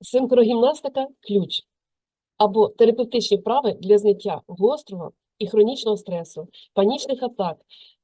Синхрогімнастика ключ або терапевтичні вправи для зняття гострого і хронічного стресу, панічних атак,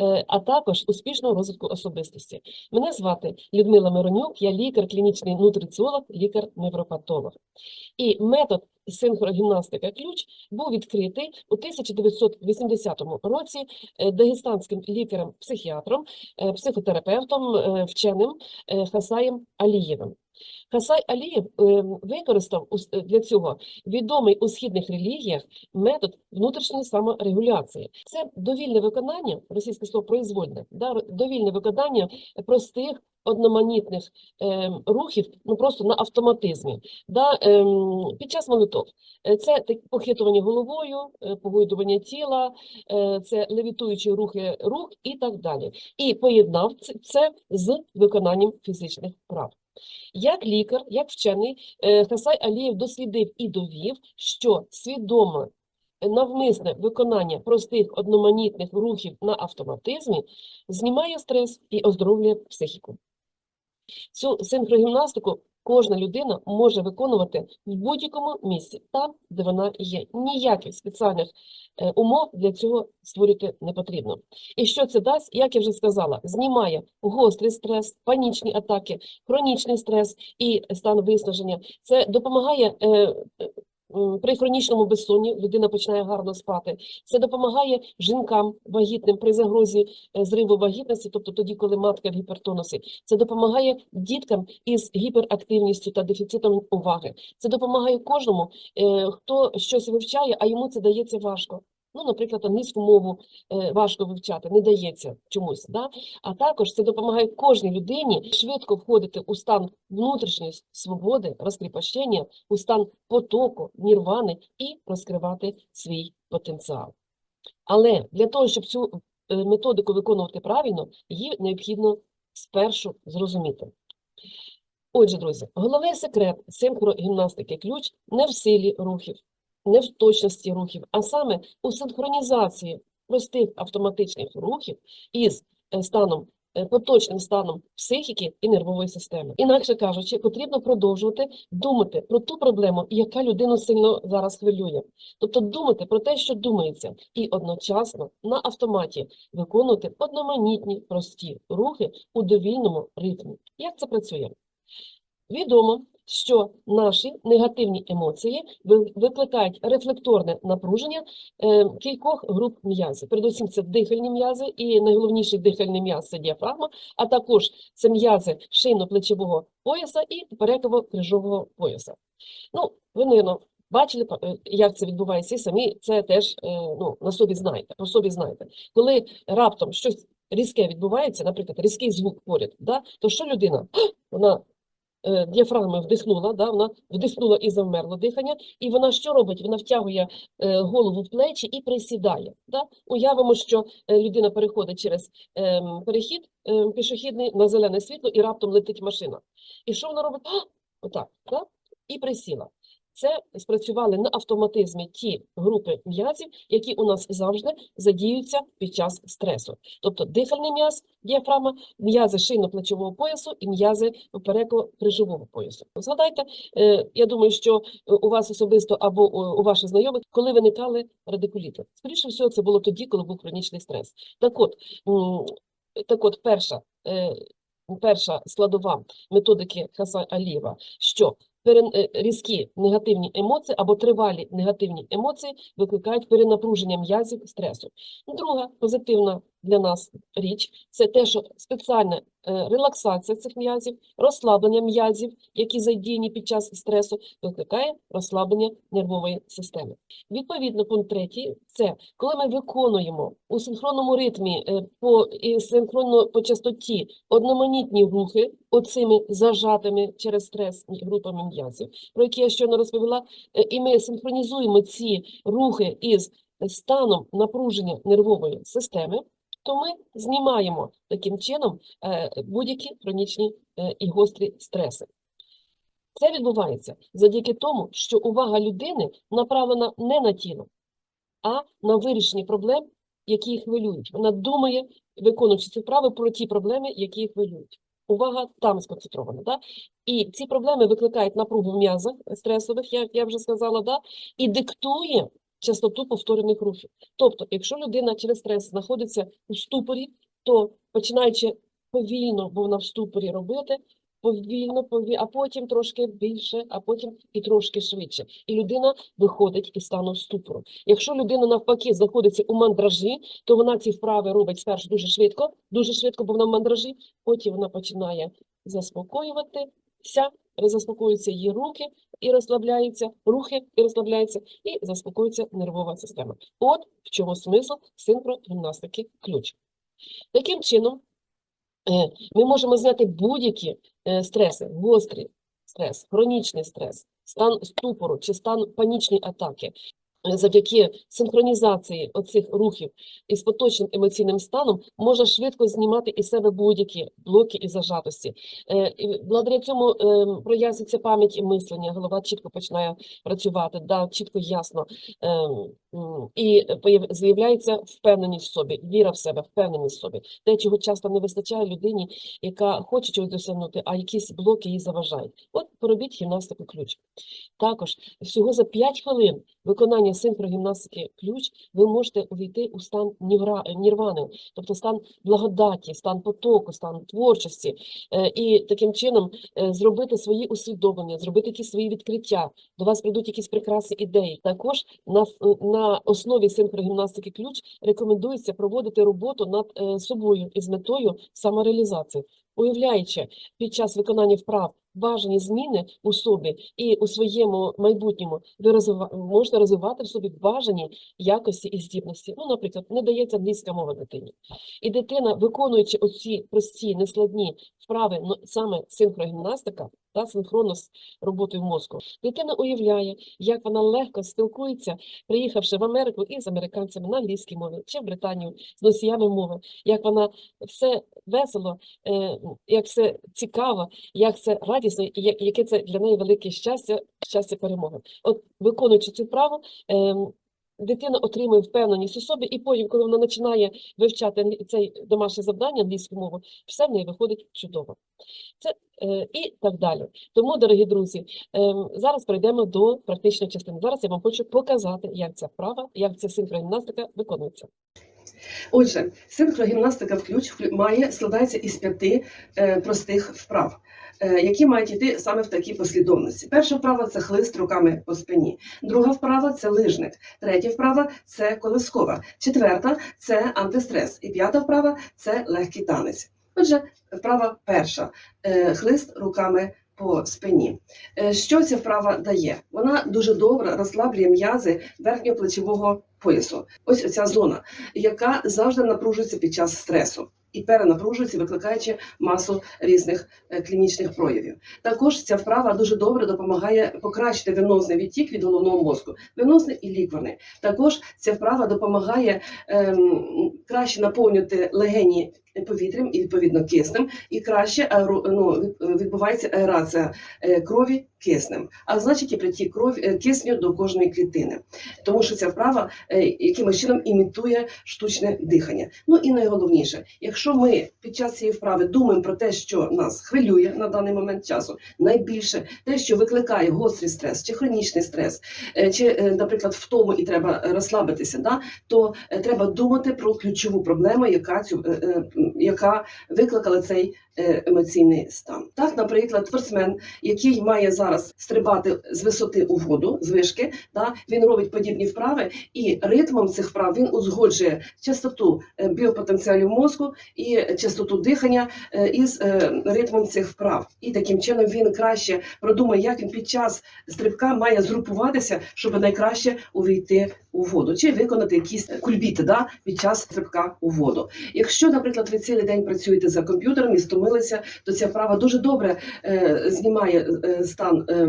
е, а також успішного розвитку особистості. Мене звати Людмила Миронюк, я лікар, клінічний нутриціолог, лікар-невропатолог. І метод синхрогімнастика ключ був відкритий у 1980 році е, дагестанським лікарем-психіатром, е, психотерапевтом, вченим Хасаєм Алієвим. Хасай Алієв е, використав е, для цього відомий у східних релігіях метод внутрішньої саморегуляції. Це довільне виконання, російське слово произвольне, да, довільне виконання простих одноманітних е, рухів, ну просто на автоматизмі, да, ем, під час молитов. Е, Це так- похитування головою, е, погойдування тіла, е, це левітуючі рухи рук і так далі. І поєднав це- з виконанням фізичних вправ. Як лікар, як вчений, е, Хасай Алієв дослідив і довів, що свідоме е, навмисне виконання простих одноманітних рухів на автоматизмі знімає стрес і оздоровлює психіку. Цю синхрогімнастику кожна людина може виконувати в будь-якому місці, там, де вона є. Ніяких спеціальних е, умов для цього створити не потрібно. І що це дасть, як я вже сказала, знімає гострий стрес, панічні атаки, хронічний стрес і стан виснаження. Це допомагає е, при хронічному безсонні людина починає гарно спати. Це допомагає жінкам вагітним при загрозі е, зриву вагітності, тобто тоді, коли матка в гіпертонусі. Це допомагає діткам із гіперактивністю та дефіцитом уваги. Це допомагає кожному, е, хто щось вивчає, а йому це дається важко. Ну, наприклад, англійську мову е, важко вивчати, не дається чомусь. Да? А також це допомагає кожній людині швидко входити у стан внутрішньої свободи, розкріпощення, у стан потоку, нірвани і розкривати свій потенціал. Але для того, щоб цю е, методику виконувати правильно, її необхідно спершу зрозуміти. Отже, друзі, головний секрет синхрогімнастики ключ не в силі рухів, не в точності рухів, а саме у синхронізації простих автоматичних рухів із е, станом, е, поточним станом психіки і нервової системи. Інакше кажучи, потрібно продовжувати думати про ту проблему, яка людину сильно зараз хвилює. Тобто думати про те, що думається, і одночасно на автоматі виконувати одноманітні прості рухи у довільному ритмі. Як це працює? Відомо, що наші негативні емоції викликають рефлекторне напруження е, кількох груп м'язів. Передусім, це дихальні м'язи, і найголовніший дихальний м'яз це діафрагма, а також це м'язи шийно-плечового пояса і попереково-крижового пояса. Ну, ви, мабуть, бачили, е, як це відбувається, і самі це теж е, ну, на собі знаєте, по собі знаєте. Коли раптом щось різке відбувається, наприклад, різкий звук поряд, да, то що людина? Вона е, діафрагмою вдихнула, да, вона вдихнула і завмерло дихання, і вона що робить? Вона втягує е, голову в плечі і присідає. Да? Уявимо, що е, людина переходить через ем, перехід е, пішохідний на зелене світло і раптом летить машина. І що вона робить? А! Отак, да? і присіла. Це спрацювали на автоматизмі ті групи м'язів, які у нас завжди задіюються під час стресу. Тобто дихальний м'яз, діафрагма, м'язи шийно-плечового поясу і м'язи попереко-крижового поясу. Згадайте, е, я думаю, що е, у вас особисто або у у ваших знайомих, коли виникали радикуліти. Скоріше всього, це було тоді, коли був хронічний стрес. Так от, так от перша, е, перша складова методики Хасан Алієва, що е, різкі негативні емоції або тривалі негативні емоції викликають перенапруження м'язів стресу. Друга позитивна для нас річ це те, що спеціальна е, релаксація цих м'язів, розслаблення м'язів, які задіяні під час стресу, викликає розслаблення нервової системи. Відповідно, пункт третій це коли ми виконуємо у синхронному ритмі е, по і синхронно по частоті одноманітні рухи оцими зажатими через стрес групами м'язів, про які я щойно розповіла, е, і ми синхронізуємо ці рухи із станом напруження нервової системи, то ми знімаємо таким чином е, будь-які хронічні е, і гострі стреси. Це відбувається завдяки тому, що увага людини направлена не на тіло, а на вирішення проблем, які їх хвилюють. Вона думає, виконуючи ці вправи, про ті проблеми, які їх хвилюють. увага там сконцентрована. Да? І ці проблеми викликають напругу в м'язах стресових, я, я вже сказала, да? і диктує частоту повторених рухів. Тобто, якщо людина через стрес знаходиться у ступорі, то починаючи повільно, бо вона в ступорі робити, повільно, пові... а потім трошки більше, а потім і трошки швидше. І людина виходить із стану ступору. Якщо людина навпаки знаходиться у мандражі, то вона ці вправи робить спершу дуже швидко, дуже швидко, бо вона в мандражі, потім вона починає заспокоюватися, заспокоюються її руки і розслабляються, рухи і розслабляються, і заспокоюється нервова система. От в чому смисл синхрогімнастики ключ. Таким чином, е, ми можемо зняти будь-які е, стреси, гострий стрес, хронічний стрес, стан ступору чи стан панічної атаки. Завдяки синхронізації оцих рухів із поточним емоційним станом можна швидко знімати із себе будь-які блоки і зажатості. Е, Благодаря цьому е, прояснюється пам'ять і мислення, голова чітко починає працювати, да, чітко ясно. Е, І з'являється впевненість в собі, віра в себе, впевненість в собі. Те, чого часто не вистачає людині, яка хоче чогось досягнути, а якісь блоки їй заважають. От поробіть гімнастику ключ. Також всього за 5 хвилин виконання синхрогімнастики ключ ви можете увійти у стан нірвани, тобто стан благодаті, стан потоку, стан творчості, е, і таким чином е, зробити свої усвідомлення, зробити якісь свої відкриття. До вас прийдуть якісь прекрасні ідеї. Також на, ф- на основі синхрогімнастики ключ рекомендується проводити роботу над е, собою із метою самореалізації. Уявляючи під час виконання вправ бажані зміни у собі і у своєму майбутньому, ви розвива- можете розвивати в собі бажані якості і здібності. Ну, наприклад, не дається англійська мова дитині. І дитина, виконуючи оці прості, нескладні вправи, ну, саме синхрогімнастика та синхронно з роботою мозку, дитина уявляє, як вона легко спілкується, приїхавши в Америку і з американцями на англійській мові, чи в Британію з носіями мови, як вона все весело, е, як все цікаво, як це радісно, і яке це для неї велике щастя, щастя перемоги. От виконуючи цю вправу, ем, дитина отримує впевненість у собі, і потім, коли вона починає вивчати це домашнє завдання англійську мову, все в неї виходить чудово. Це е, і так далі. Тому, дорогі друзі, е, зараз перейдемо до практичної частини. Зараз я вам хочу показати, як ця вправа, як ця синхрогімнастика виконується. Отже, синхрогімнастика в ключ має складається із п'яти е, простих вправ, е, які мають йти саме в такій послідовності. Перша вправа це хлист руками по спині. Друга вправа це лижник. Третя вправа це колискова. Четверта це антистрес. І п'ята вправа це легкий танець. Отже, вправа перша е, хлист руками по спині. Що ця вправа дає? Вона дуже добре розслаблює м'язи верхньоплечового поясу. Ось ця зона яка завжди напружується під час стресу і перенапружується, викликаючи масу різних е, клінічних проявів. Також ця вправа дуже добре допомагає покращити венозний відтік від головного мозку, венозний і лікварний. Також ця вправа допомагає ем, краще наповнювати легені повітрям і відповідно киснем, і краще аеро, ну, відбувається аерація е, крові киснем, а значить і притік крові е, кисню до кожної клітини, тому що ця вправа е, якимось чином імітує штучне дихання. Ну і найголовніше, якщо ми під час цієї вправи думаємо про те, що нас хвилює на даний момент часу, найбільше те, що викликає гострий стрес чи хронічний стрес, е, чи, е, наприклад, втому і треба розслабитися, да, то е, треба думати про ключову проблему, яка цю е, е, яка викликала цей емоційний стан. Так, наприклад, спортсмен, який має зараз стрибати з висоти у воду, з вишки, да, він робить подібні вправи, і ритмом цих вправ він узгоджує частоту е, біопотенціалів мозку і частоту дихання е, із е, ритмом цих вправ. І таким чином він краще продумає, як він під час стрибка має згрупуватися, щоб найкраще увійти у воду, чи виконати якісь кульбіти да, під час стрибка у воду. Якщо, наприклад, ви цілий день працюєте за комп'ютером і стомилися, то ця вправа дуже добре е, знімає е, стан е,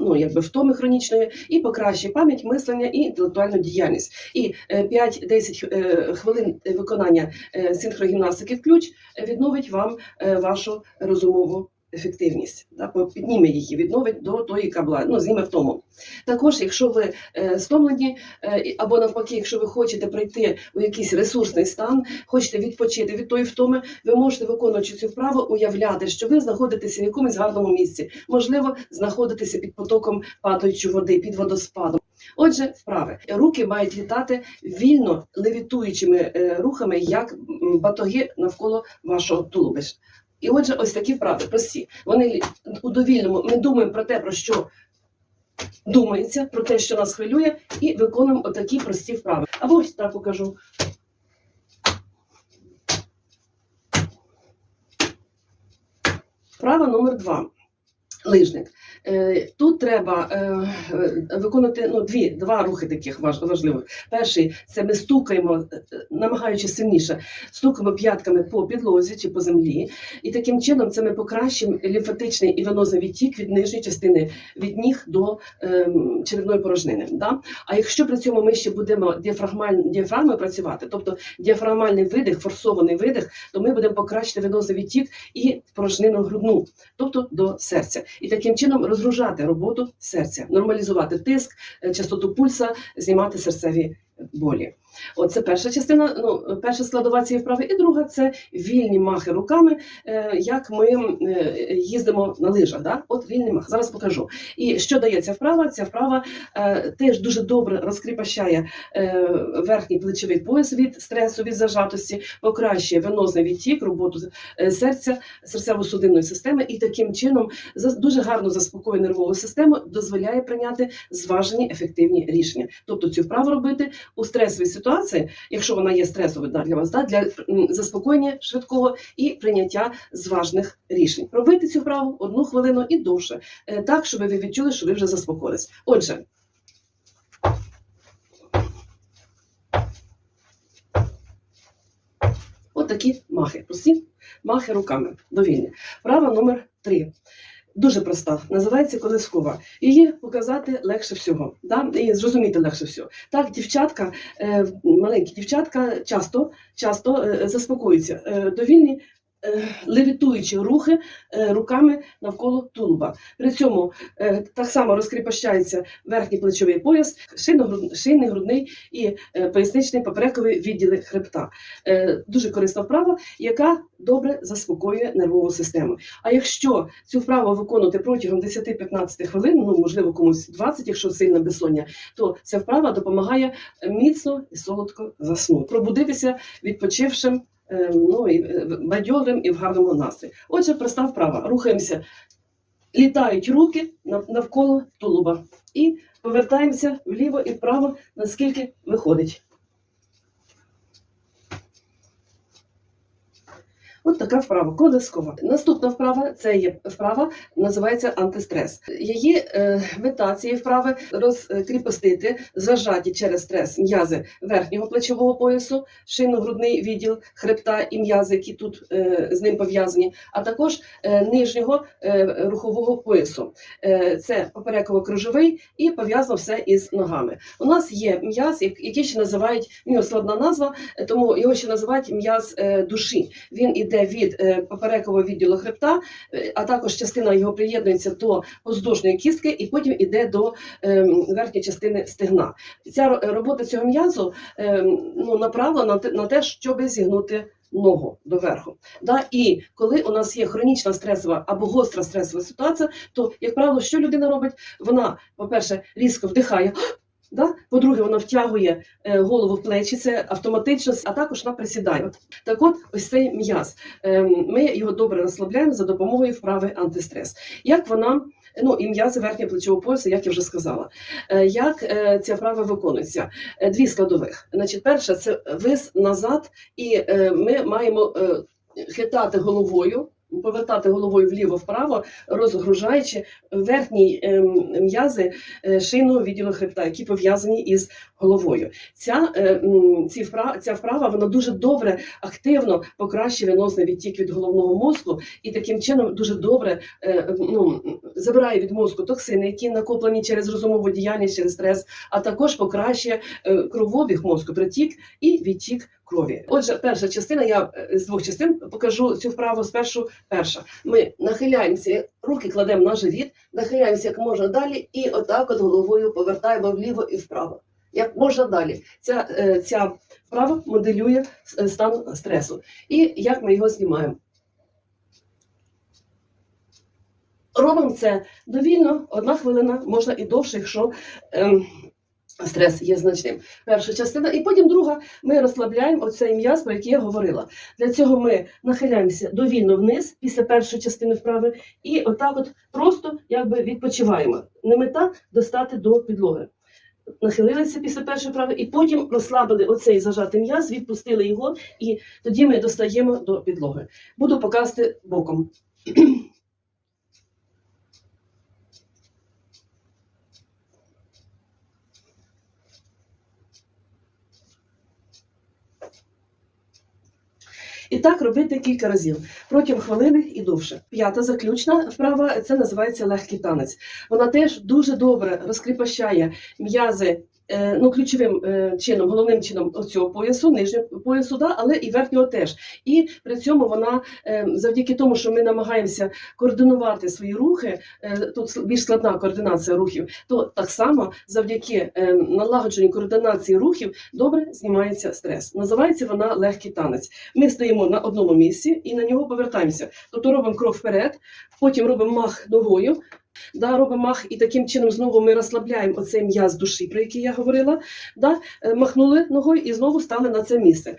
ну, якби втоми хронічної і покращує пам'ять, мислення і інтелектуальну діяльність. І е, 5-10 е, хвилин виконання е, синхрогімнастики в ключ відновить вам е, вашу розумову ефективність, да, підніме її, відновить до тої, яка була, ну, зніме втому. Також, якщо ви е, стомлені, е, або навпаки, якщо ви хочете прийти у якийсь ресурсний стан, хочете відпочити від тої втоми, ви можете, виконуючи цю вправу, уявляти, що ви знаходитеся в якомусь гарному місці, можливо, знаходитеся під потоком падаючої води, під водоспадом. Отже, вправи. Руки мають літати вільно левітуючими е, рухами, як батоги навколо вашого тулубища. І отже, ось такі вправи прості. Вони у довільному. Ми думаємо про те, про що думається, про те, що нас хвилює, і виконуємо отакі прості вправи. Або ось так покажу. Вправа номер два. Лижник. Е, Тут треба е, виконати ну, дві, два рухи таких важ- важливих. Перший це ми стукаємо, е, намагаючись сильніше, стукаємо п'ятками по підлозі чи по землі. І таким чином це ми покращимо лімфатичний і венозний відтік від нижньої частини від ніг до ем, черевної порожнини. Да? А якщо при цьому ми ще будемо діафрагмою працювати, тобто діафрагмальний видих, форсований видих, то ми будемо покращити венозний відтік і порожнину грудну, тобто до серця. І таким чином розгружати роботу серця, нормалізувати тиск, е, частоту пульса, знімати серцеві болі. От це перша частина, ну перша складова цієї вправи, і друга це вільні махи руками, е, як ми е, їздимо на лижах. Да? От вільний мах. Зараз покажу. І що дає ця вправа? Ця вправа е, теж дуже добре розкріпощає верхній плечовий пояс від стресу, від зажатості, покращує венозний відтік, роботу серця, серцево-судинної системи, і таким чином за- дуже гарно заспокоює нервову систему, дозволяє прийняти зважені ефективні рішення. Тобто цю вправу робити у стресовій ситуації, якщо вона є стресовою для вас, для заспокоєння швидкого і прийняття зважних рішень. Робити цю вправу одну хвилину і довше, е, так, щоб ви відчули, що ви вже заспокоїлись. Отже. От такі махи. Прості махи руками. Довільні. Права номер три. Дуже проста, називається колискова. Її показати легше всього, да? і зрозуміти легше всього. Так, дівчатка, е, маленькі дівчатка часто, часто е, заспокоюються. Е, е, левітуючі рухи е, руками навколо тулуба. При цьому е, так само розкріпощається верхній плечовий пояс, шийний, грудний і е, поясничний поперековий відділи хребта. Е, дуже корисна вправа, яка добре заспокоює нервову систему. А якщо цю вправу виконувати протягом 10-15 хвилин, ну можливо комусь 20, якщо сильна безсоння, то ця вправа допомагає міцно і солодко заснути, пробудитися відпочившим, е, ну і е, бадьорим і в гарному настрої. Отже, проста вправа. Рухаємося, літають руки навколо тулуба і повертаємося вліво і вправо, наскільки виходить. От така вправа, колискова. Наступна вправа це є вправа, називається антистрес. Її е, мета цієї вправи розкріпостити зажаті через стрес м'язи верхнього плечового поясу, шийно-грудний відділ хребта і м'язи, які тут е, з ним пов'язані, а також е, нижнього е, рухового поясу. Е, це попереково-кружовий і пов'язано все із ногами. У нас є м'яз, як- який ще називають, в нього складна назва, тому його ще називають м'яз е, душі. Він іде від е, поперекового відділу хребта, е, а також частина його приєднується до поздовжної кістки, і потім іде до е, верхньої частини стегна. Ця робота цього м'язу ну, направлена на те, щоб зігнути. Ногу доверху. Да? І коли у нас є хронічна стресова або гостра стресова ситуація, то, як правило, що людина робить? Вона, по-перше, різко вдихає, да? по-друге, вона втягує е, голову в плечі, це автоматично, а також вона присідає. Так от, ось цей м'яз. Ем, Ми його добре розслабляємо за допомогою вправи антистрес. Як вона, ну і м'язи верхнього плечового пояса, як я вже сказала. Е, Як е, ця вправа виконується? Дві складових. Значить, перша це вис назад, і ми маємо хитати головою. Повертати головою вліво-вправо, розгружаючи верхні ем, м'язи е, шийного відділу хребта, які пов'язані із головою. Ця, е, ці вправа, ця вправа вона дуже добре, активно покращує венозний відтік від головного мозку і таким чином дуже добре е, ну, забирає від мозку токсини, які накоплені через розумову діяльність, через стрес, а також покращує кровообіг мозку, притік і відтік крові. Отже, перша частина, я е, з двох частин покажу цю вправу спершу. Перша. Ми нахиляємося, руки кладемо на живіт, нахиляємося як можна далі, і отак от головою повертаємо вліво і вправо. Як можна далі. Ця, е, ця вправа моделює е, стан стресу. І як ми його знімаємо. Робимо це довільно, одна хвилина, можна і довше, якщо ем, стрес є значним. Перша частина, і потім друга, ми розслабляємо оцей м'яз, про який я говорила. Для цього ми нахиляємося довільно вниз після першої частини вправи, і отак от просто якби відпочиваємо. Не мета достати до підлоги. Нахилилися після першої вправи, і потім розслабили оцей зажатий м'яз, відпустили його, і тоді ми достаємо до підлоги. Буду показувати боком. І так робити кілька разів протягом хвилини і довше. П'ята заключна вправа це називається легкий танець. Вона теж дуже добре розкріпощає м'язи. Е, Ну, ключовим е, чином, головним чином оцього поясу, нижнього поясу, да, але і верхнього теж. І при цьому вона е, завдяки тому, що ми намагаємося координувати свої рухи, тут більш складна координація рухів, то так само завдяки налагодженню координації рухів добре знімається стрес. Називається вона легкий танець. Ми стоїмо на одному місці і на нього повертаємося. Тобто робимо крок вперед, потім робимо мах ногою. Да, робимо мах, і таким чином знову ми розслабляємо оцей м'яз душі, про який я говорила. Да, е, махнули ногою і знову стали на це місце.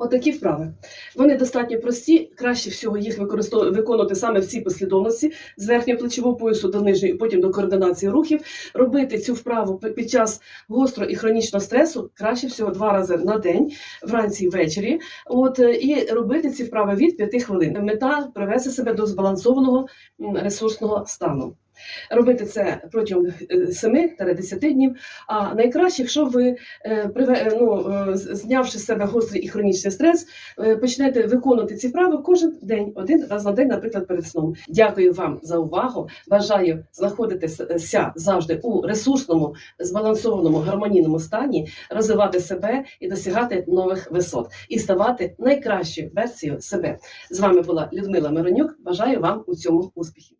Отакі вправи. Вони достатньо прості, краще всього їх виконувати саме в цій послідовності з верхнього плечового поясу до нижньої, потім до координації рухів. Робити цю вправу під час гострого і хронічного стресу краще всього два рази на день, вранці і ввечері. От е, і робити ці вправи від 5 хвилин. Мета привести себе до збалансованого ресурсного стану. Робити це протягом 7-10 днів. А найкраще, якщо ви е, е, ну, е, знявши з себе гострий і хронічний стрес, е, почнете виконувати ці вправи кожен день, один раз на день, наприклад, перед сном. Дякую вам за увагу. Бажаю знаходитися завжди у ресурсному, збалансованому, гармонійному стані, розвивати себе і досягати нових висот і ставати найкращою версією себе. З вами була Людмила Миронюк. Бажаю вам у цьому успіхів.